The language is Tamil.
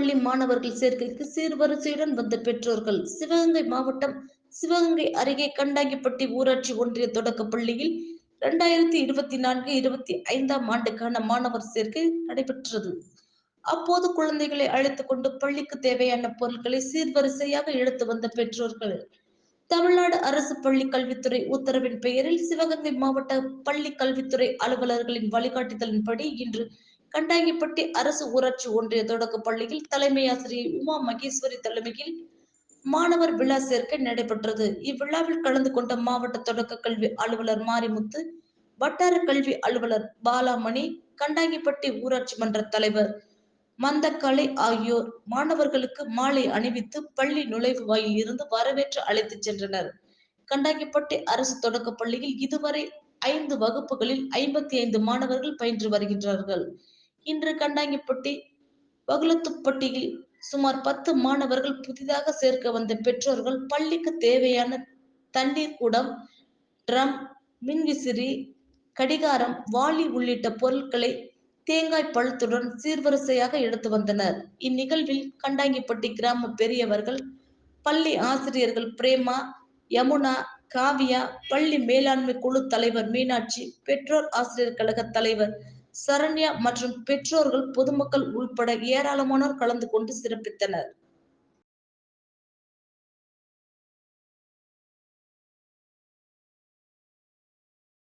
பள்ளி மாணவர்கள் சேர்க்கைக்கு சீர்வரிசையுடன் வந்த பெற்றோர்கள் சிவகங்கை மாவட்டம் சிவகங்கை அருகே கண்டாங்கிப்பட்டி ஊராட்சி ஒன்றிய தொடக்க பள்ளியில் இரண்டாயிரத்தி இருபத்தி நான்கு இருபத்தி ஐந்தாம் ஆண்டுக்கான மாணவர் சேர்க்கை நடைபெற்றது. அப்போது குழந்தைகளை அழைத்துக் கொண்டு பள்ளிக்கு தேவையான பொருட்களை சீர்வரிசையாக எடுத்து வந்த பெற்றோர்கள். தமிழ்நாடு அரசு பள்ளி கல்வித்துறை உத்தரவின் பெயரில் சிவகங்கை மாவட்ட பள்ளி கல்வித்துறை அலுவலர்களின் வழிகாட்டுதலின்படி இன்று கண்டாங்கிப்பட்டி அரசு ஊராட்சி ஒன்றிய தொடக்க பள்ளியில் தலைமை ஆசிரியர் உமா மகேஸ்வரி தலைமையில் மாணவர் விழா சேர்க்கை நடைபெற்றது. இவ்விழாவில் கலந்து கொண்ட மாவட்ட தொடக்க கல்வி அலுவலர் மாரிமுத்து வட்டார கல்வி அலுவலர் பாலாமணி கண்டாங்கிப்பட்டி ஊராட்சி மன்ற தலைவர் மந்தக்கலை ஆகியோர் மாணவர்களுக்கு மாலை அணிவித்து பள்ளி நுழைவு வாயில் இருந்து வரவேற்று அழைத்துச் சென்றனர். கண்டாங்கிப்பட்டி அரசு தொடக்க பள்ளியில் இதுவரை ஐந்து வகுப்புகளில் ஐம்பத்தி ஐந்து மாணவர்கள் பயின்று வருகின்றார்கள். இன்று கண்டாங்கிப்பட்டி வகுலத்துப்பட்டியில் சுமார் பத்து மாணவர்கள் புதிதாக சேர்க்க வந்த பெற்றோர்கள் பள்ளிக்கு தேவையான தண்ணீர் குடம் ட்ரம் மின்விசிறி கடிகாரம் வாளி உள்ளிட்ட பொருட்களை தேங்காய் பழத்துடன் சீர்வரிசையாக எடுத்து வந்தனர். இந்நிகழ்வில் கண்டாங்கிப்பட்டி கிராம பெரியவர்கள் பள்ளி ஆசிரியர்கள் பிரேமா யமுனா காவியா பள்ளி மேலாண்மை குழு தலைவர் மீனாட்சி பெற்றோர் ஆசிரியர் கழக தலைவர் சரண்யா மற்றும் பெற்றோர்கள் பொதுமக்கள் உள்பட ஏராளமானோர் கலந்து கொண்டு சிறப்பித்தனர்.